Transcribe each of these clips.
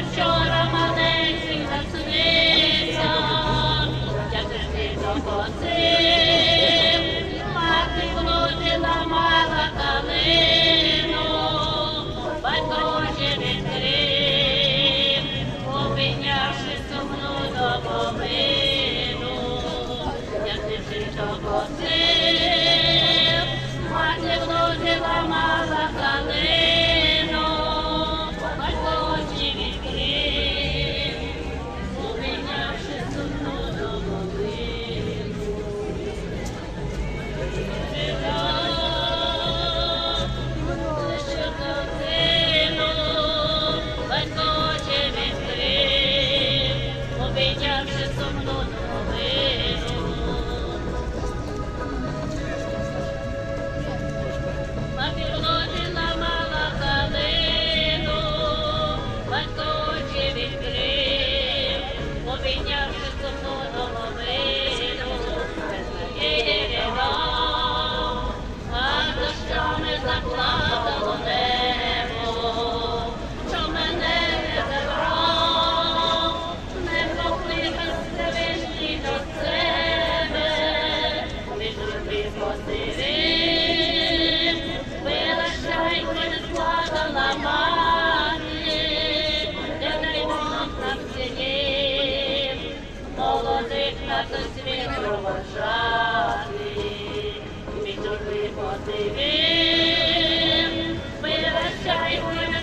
ще вчора маленький засунився, як не ти пропоси. Сивим, вирощаймо не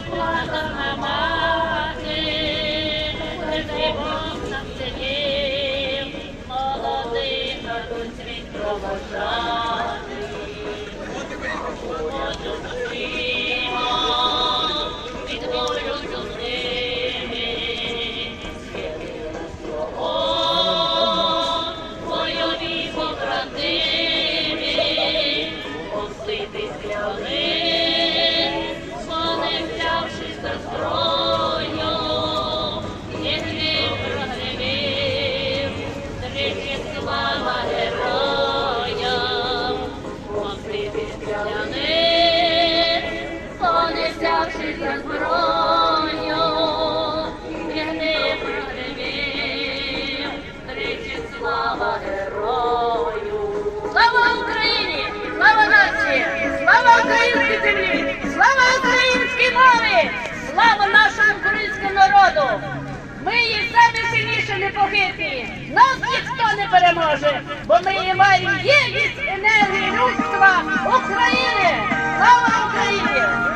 непохитні. Нас ніхто не переможе, бо ми маємо єдність енергії людства України. Слава Україні!